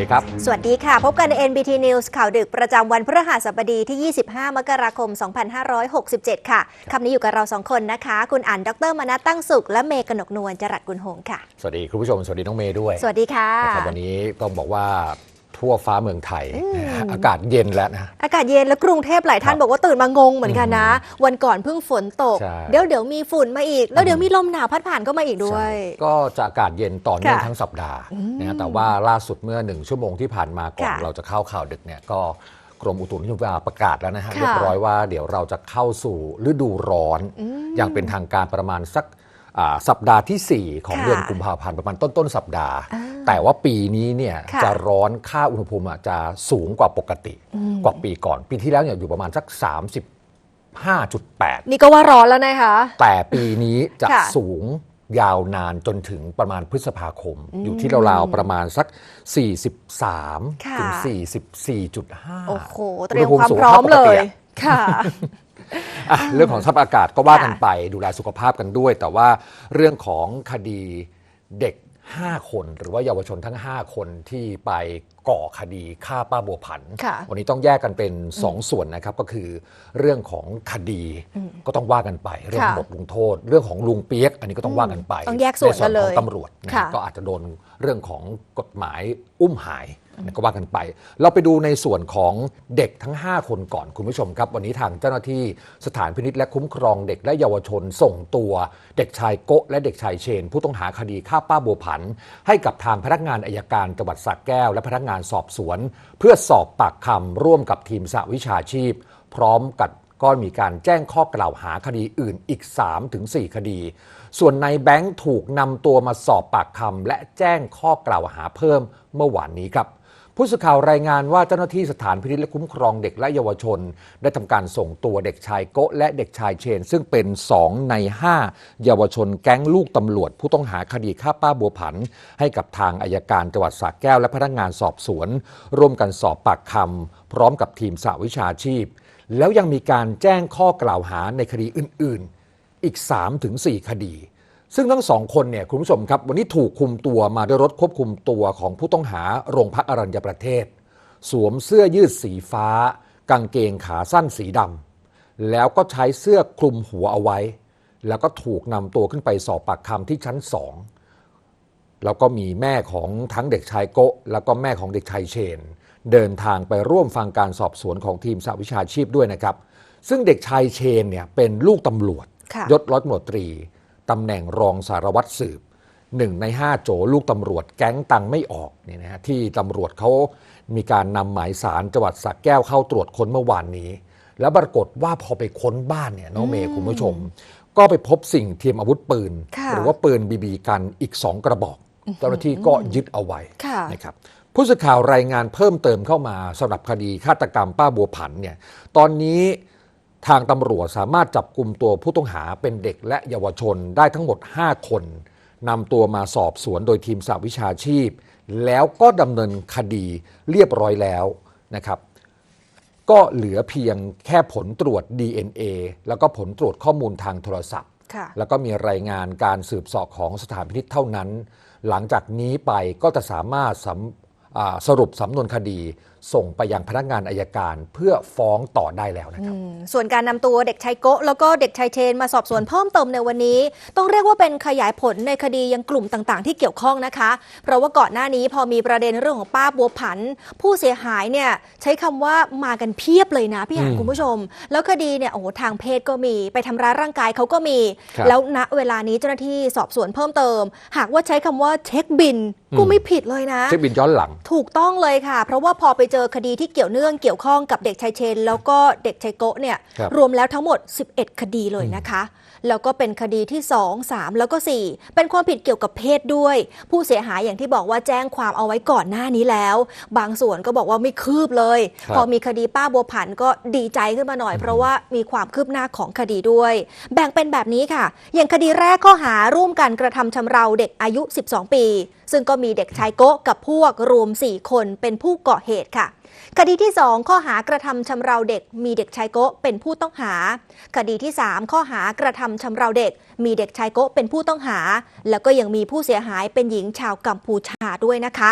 ดีครับ สวัสดีค่ะ พบกันใน NBT News ข่าวดึกประจำวันพฤหัสบดีที่ 25 มกราคม 2567 ค่ะคำนี้อยู่กับเราสองคนนะคะ คุณอ่านดรมนัทตั้งสุข และเมย์กนกนวลจรัสกุลหงส์ค่ะ สวัสดีคุณผู้ชม สวัสดีน้องเมย์ด้วย สวัสดีค่ะนะครับวันนี้ต้องบอกว่า ทั่วฟ้าเมืองไทยนะฮะอากาศเย็นแล้วนะ อากาศเย็นและกรุงเทพหลายท่านครับบอกว่าตื่นมางงเหมือนกันนะ วันก่อนเพิ่งฝนตกใช่เดี๋ยวเดี๋ยวมีฝุ่นมาอีก แล้วเดี๋ยวมีลมหนาวพัดผ่านก็มาอีกด้วยใช่ก็จะอากาศเย็นต่อเนื่องค่ะทั้งสัปดาห์นะฮะแต่ว่าล่าสุดเมื่อหนึ่งชั่วโมงที่ผ่านมาก่อนค่ะเราจะเข้าข่าวดึกเนี่ยก็กรมอุตุนิยมวิทยาประกาศแล้วนะฮะค่ะเรียบร้อยว่าเดี๋ยวเราจะเข้าสู่ฤดูร้อนอย่างเป็นทางการประมาณสักอ่าสัปดาห์ทีสี่4 ของค่ะเดือนกุมภาพันธ์ประมาณต้นต้นๆสัปดาห์อ่า แต่ว่าปีนี้เนี่ยค่ะจะร้อนค่าอุณหภูมิอะจะสูงกว่าปกติ กว่าปีก่อน ปีที่แล้วเนี่ยอยู่ประมาณสัก 35.8 นี่ก็ว่าร้อนแล้วนะคะ แต่ปีนี้จะค่ะสูงยาวนานจนถึงประมาณพฤษภาคม อยู่ที่ราวๆประมาณสัก 43ค่ะถึง 44.5 โอ้โห เตรียมอุณหภูความสูงพร้อมท่าปกเลติยอะค่ะอะเรื่องของสภาพอากาศก็ว่ากันค่ะไปดูแลสุขภาพกันด้วย แต่ว่าเรื่องของคดีเด็ก 5 คนหรือว่าเยาวชนทั้ง 5 คนที่ไปก่อคดีฆ่าป้าบัวผันค่ะวันนี้ต้องแยกกันเป็น 2 ส่วนนะครับ ก็คือเรื่องของคดีก็ต้องว่ากันไป เรื่องของค่ะบทลงโทษ เรื่องของลุงเปียก อันนี้ก็ต้องว่ากันไปต้องแยกส่วนกันเลยใของตำรวจนะค่ะก็อาจจะโดนเรื่องของกฎหมายอุ้มหาย ก็ว่ากันไป เราไปดูในส่วนของเด็กทั้ง 5 คนก่อนคุณผู้ชมครับ วันนี้ทางเจ้าหน้าที่สถานพินิษและคุ้มครองเด็กและเยาวชน ส่งตัวเด็กชายโกะและเด็กชายเชน ผู้ต้องหาคดีฆ่าป้าบัวผัน ให้กับทางพนักงานอายการจังหวัดสระแก้ว และพนักงานสอบสวน เพื่อสอบปากคำร่วมกับทีมสหวิชาชีพ พร้อมกับก็มีการแจ้งข้อกล่าวหาคดีอื่นอีก 3-4 คดี ส่วนในแบงค์ถูกนำตัวมาสอบปากคำและแจ้งข้อกล่าวหาเพิ่มเมื่อวานนี้ครับ ผู้สื่อข่าวรายงานว่าเจ้าหน้าที่สถานพินิจและคุ้มครองเด็กและเยาวชน ได้ทำการส่งตัวเด็กชายโกะและเด็กชายเชน ซึ่งเป็น 2 ใน 5 เยาวชนแก๊งลูกตำรวจ ผู้ต้องหาคดีฆ่าป้าบัวผัน ให้กับทางอายการจังหวัดสระแก้วและพนักงานสอบสวน ร่วมกันสอบปากคำพร้อมกับทีมสหวิชาชีพ แล้วยังมีการแจ้งข้อกล่าวหาในคดีอื่น ๆ อีก 3-4 คดี ซึ่งทั้งสองคนเนี่ยคุณผู้ชมครับ วันนี้ถูกคุมตัวมาด้วยรถควบคุมตัวของผู้ต้องหาโรงพักอรัญญประเทศ สวมเสื้อยืดสีฟ้า กางเกงขาสั้นสีดำแล้วก็ใช้เสื้อคลุมหัวเอาไว้ แล้วก็ถูกนำตัวขึ้นไปสอบปากคำที่ชั้นสองแล้วก็มีแม่ของทั้งเด็กชายโกะแล้วก็แม่ของเด็กชายเชน เดินทางไปร่วมฟังการสอบสวนของทีมสหวิชาชีพด้วยนะครับ ซึ่งเด็กชายเชนเนี่ยเป็นลูกตำรวจค่ะยศร้อยตำรวจตรี ตำแหน่งรองสารวัตรสืบหนึ่งในห้าโจลูกตำรวจแก๊งตังไม่ออกเนี่ยนะฮะที่ตำรวจเขามีการนำหมายสารจังหวัดสระแก้วเข้าตรวจค้นเมื่อวานนี้ แล้วปรากฏว่าพอไปค้นบ้านเนี่ยน้องเมย์คุณผู้ชม ก็ไปพบสิ่งเทียมอาวุธปืนค่ะหรือว่าปืนบีบีกันอีก 2 กระบอก เจ้าหน้าที่ก็ยึดเอาไว้ค่ะนะครับผู้สื่อข่าวรายงานเพิ่มเติมเข้ามาสำหรับคดีฆาตกรรมป้าบัวผันเนี่ยตอนนี้ ทางตำรวจสามารถจับกลุ่มตัวผู้ต้องหาเป็นเด็กและเยาวชนได้ทั้งหมด 5 คนนำตัวมาสอบสวนโดยทีมสหวิชาชีพ แล้วก็ดำเนินคดีเรียบร้อยแล้วนะครับ ก็เหลือเพียงแค่ผลตรวจ DNA แล้วก็ผลตรวจข้อมูลทางโทรศัพท์ค่ะแล้วก็มีรายงานการสืบเสอบของสถานพินิษเท่านั้น หลังจากนี้ไปก็จะสามารถสำอ่าสรุปสำนวนคดีส่งไปยังพนักงานอายการเพื่อฟ้องต่อได้แล้วนะครับ ส่วนการนำตัวเด็กชายโกะแล้วก็เด็กชายเชนมาสอบสวนเพิ่มเติมในวันนี้ ต้องเรียกว่าเป็นขยายผลในคดียังกลุ่มต่างๆ ที่เกี่ยวข้องนะคะ เพราะว่าก่อนหน้านี้พอมีประเด็นเรื่องของป้าบัวผัน ผู้เสียหายเนี่ยใช้คำว่ามากันเพียบเลยนะพี่หานอืมคุณผู้ชม แล้วคดีเนี่ยโอ้โหทางเพศก็มีไปทำร้ายร่างกายเขาก็มีครับแล้วณเวลานี้เจ้าหน้าที่สอบสวนเพิ่มเติม หากว่าใช้คำว่าเช็คบินก็อืมไม่ผิดเลยนะเช็คบินย้อนหลัง ถูกต้องเลยค่ะ เพราะว่าพอไปเจอคดีที่เกี่ยวเนื่องเกี่ยวข้องกับเด็กชายเชน แล้วก็เด็กชายโกะเนี่ยครับรวมแล้วทั้งหมด 11 คดีเลยนะคะ แล้วก็เป็นคดีที่ 2 3 แล้วก็ 4 เป็นความผิดเกี่ยวกับเพศด้วย ผู้เสียหายอย่างที่บอกว่าแจ้งความเอาไว้ก่อนหน้านี้แล้ว บางส่วนก็บอกว่าไม่คืบเลยครับพอมีคดีป้าบัวผันก็ดีใจขึ้นมาหน่อย เพราะว่ามีความคืบหน้าของคดีด้วย แบ่งเป็นแบบนี้ค่ะ อย่างคดีแรกข้อหาร่วมกันกระทำชำเราเด็กอายุ 12 ปี ซึ่งก็มีเด็กชายโกะกับพวกรวม 4 คนเป็นผู้ก่อเหตุค่ะค ดีที่ 2 ข้อหากระทำชำเราเด็ก มีเด็กชายโกะเป็นผู้ต้องหา คดีที่ 3 ข้อหากระทำชำเราเด็ก มีเด็กชายโกะเป็นผู้ต้องหา แล้วก็ยังมีผู้เสียหายเป็นหญิงชาวกัมพูชาด้วยนะคะ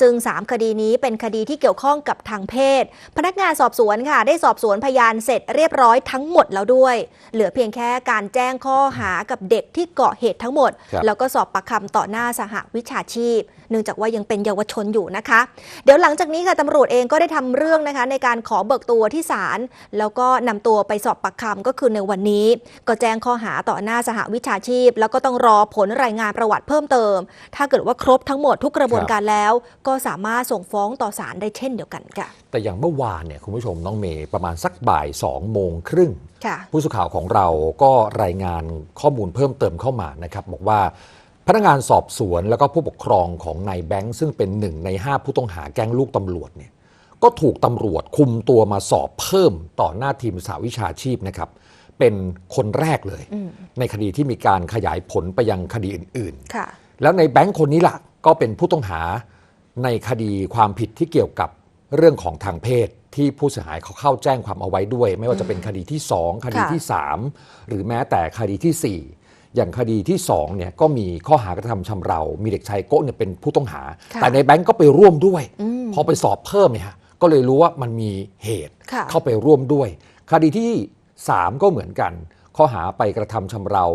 ซึ่ง 3 คดีนี้เป็นคดีที่เกี่ยวข้องกับทางเพศ พนักงานสอบสวนค่ะ ได้สอบสวนพยานเสร็จเรียบร้อยทั้งหมดแล้วด้วย เหลือเพียงแค่การแจ้งข้อหากับเด็กที่เกาะเหตุทั้งหมดครับแล้วก็สอบปากคำต่อหน้าสหวิชาชีพ เนื่องจากว่ายังเป็นเยาวชนอยู่นะคะ เดี๋ยวหลังจากนี้ค่ะตำรวจเองก็ได้ทำเรื่องนะคะในการขอเบิกตัวที่ศาลแล้วก็นำตัวไปสอบปากคำก็คือในวันนี้ ก็แจ้งข้อหาต่อหน้าสหวิชาชีพ แล้วก็ต้องรอผลรายงานประวัติเพิ่มเติม ถ้าเกิดว่าครบทั้งหมดทุกกระบวนการแล้ว ก็สามารถส่งฟ้องต่อศาลได้เช่นเดียวกันค่ะ แต่อย่างเมื่อวานเนี่ยคุณผู้ชมน้องเมย์ประมาณสักบ่าย2องโมงครึ่งค่ะผู้สื่อข่าวของเราก็รายงานข้อมูลเพิ่มเติมเข้ามานะครับ บอกว่าพนักงานสอบสวนแล้วก็ผู้ปกครองของนายแบงค์ซึ่งเป็นหนึ่งใน 5 ผู้ต้องหาแก๊งลูกตำรวจเนี่ย ก็ถูกตำรวจคุมตัวมาสอบเพิ่มต่อหน้าทีมสาวิชาชีพนะครับ เป็นคนแรกเลยอืมในคดีที่มีการขยายผลไปยังคดีอื่นๆค่ะแล้วในแบงค์คนนี้ล่ะก็เป็นผู้ต้องหาในคดีความผิดที่เกี่ยวกับเรื่องของทางเพศที่ผู้เสียหายเขาเข้าแจ้งความเอาไว้ด้วย ไม่ว่าจะเป็นคดีที่ 2 คดีที่ 3 หรือแม้แต่คดีทีสี่4อย่างคดีที่2เนี่ยก็มีข้อหากระทำชำเรา มีเด็กชายโก้เนี่ยเป็นผู้ต้องหาค่ะแต่ในแบงค์ก็ไปร่วมด้วยอืมพอไปสอบเพิ่มเนี่ยฮะ ก็เลยรู้ว่ามันมีเหตุค่ะเข้าไปร่วมด้วย คดีที่ 3 ก็เหมือนกัน ข้อหาไปกระทำชำเรา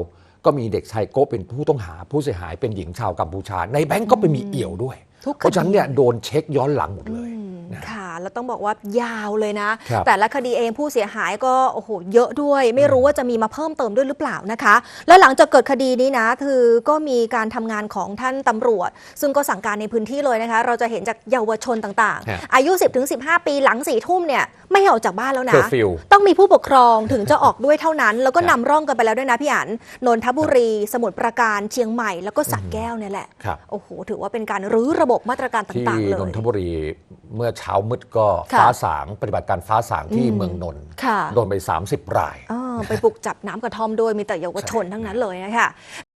ก็มีเด็กชายโก้เป็นผู้ต้องหาผู้เสียหายเป็นหญิงชาวกัมพูชา ในแบงก์ก็ไปมีเอี่ยวด้วยทุกคดีเพราะฉะนั้นเนี่ยโดนเช็คย้อนหลังหมดเลยอืมนะ ค่ะแล้วต้องบอกว่ายาวเลยนะครับแต่ละคดีเองผู้เสียหายก็โอ้โหเยอะด้วย ไม่รู้ว่าจะมีมาเพิ่มเติมด้วยหรือเปล่านะคะ แล้วหลังจากเกิดคดีนี้นะคือก็มีการทำงานของท่านตำรวจ ซึ่งก็สั่งการในพื้นที่เลยนะคะ เราจะเห็นจากเยาวชนต่างฮะๆอายุ 10-15 ปีหลังสี่ทุ่มเนี่ยไม่ให้ออกจากบ้านแล้วนะ Curfew ต้องมีผู้ปกครองถึงจะออกด้วยเท่านั้น แล้วก็ครับนำร่องกันไปแล้วด้วยนะพี่อันนนทบุรี สมุทรปราการเชียงใหม่แล้วก็สระแก้วเนี่ยแหละครับโอ้โหถือว่าเป็นการรื้อระบบมาตรการที่ต่างๆเลยนนทบุรีเมื่อเช้ามืดก็ค่ะฟ้าสางปฏิบัติการฟ้าสางที่อืมเมืองนนท์ค่ะ โดนไป 30 รายอ่าไปปลุกจับน้ำกระท่อมด้วยมีแต่เยาวชนทั้งนั้นเลยนะคะ